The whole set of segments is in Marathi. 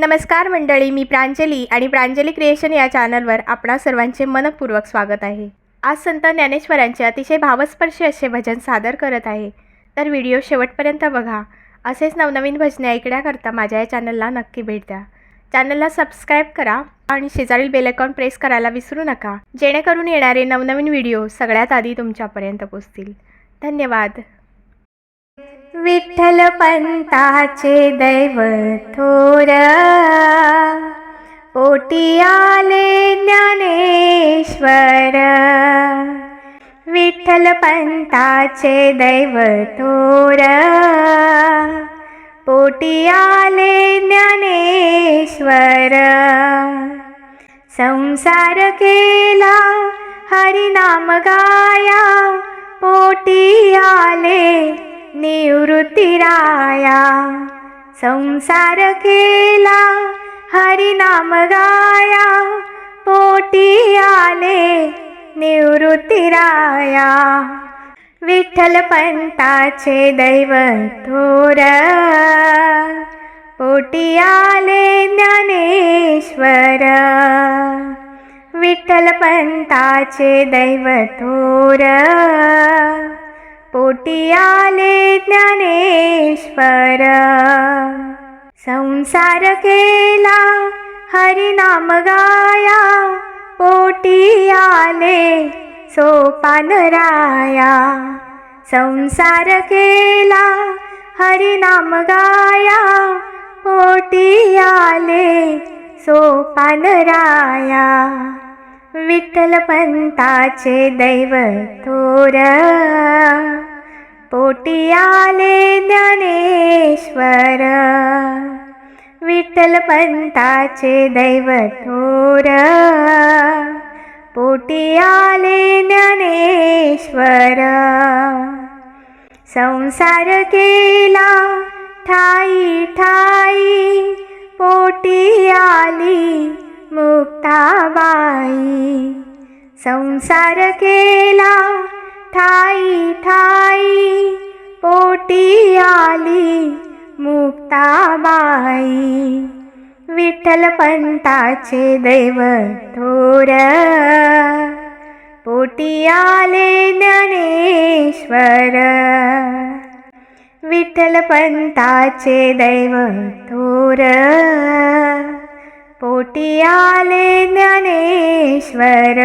नमस्कार मंडळी मी प्रांजली आणि प्रांजली क्रिएशन या चॅनलवर आपणा सर्वांचे मनपूर्वक स्वागत आहे. आज संत ज्ञानेश्वरांचे अतिशय भावस्पर्शी असे भजन सादर करत आहे. तर व्हिडिओ शेवटपर्यंत बघा. असेच नवनवीन भजने ऐकण्याकरता माझ्या या चॅनलला नक्की भेट द्या. चॅनलला सबस्क्राईब करा आणि शेजारील बेलकॉन प्रेस करायला विसरू नका. जेणेकरून येणारे नवनवीन व्हिडिओ सगळ्यात आधी तुमच्यापर्यंत पोचतील धन्यवाद. विठ्ठल पंताचे दैव थोर. पोटी आले ज्ञानेश्वर. विठ्ठल पंताचे दैव थोर. पोटी आले ज्ञानेश्वर. संसार केला हरिनाम गाया पोटी आले निवृत्तीराया। संसार केला हरिनाम गाया पोटी आले निवृत्तीराया। विठ्ठल पंताचे दैव थोर पोटी आले ज्ञानेश्वर। विठ्ठल पंताचे दैव थोर पोटी आले ज्ञानेश्वर. संसार केला हरिनाम गाया पोटी आले सोपान राया. संसार केला हरिनाम गाया पोटी आले सोपान राया. विठ्ठल पंताचे दैव थोर. पोटी आले ज्ञानेश्वर. विठ्ठल पंताचे दैव थोर. पोटी आले ज्ञानेश्वर. संसार केला ठाई ठाई पोटी आली मुक्ताबाई संसार केला ठाई ठाई पोटी आली मुक्ताबाई. विठ्ठल पंताचे दैव थोर पोटी आले ज्ञानेश्वर. विठ्ठल पंताचे दैव थोर पोटी आले ज्ञानेश्वर.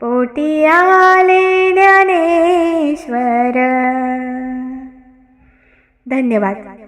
पोटी आले ज्ञानेश्वर. धन्यवाद.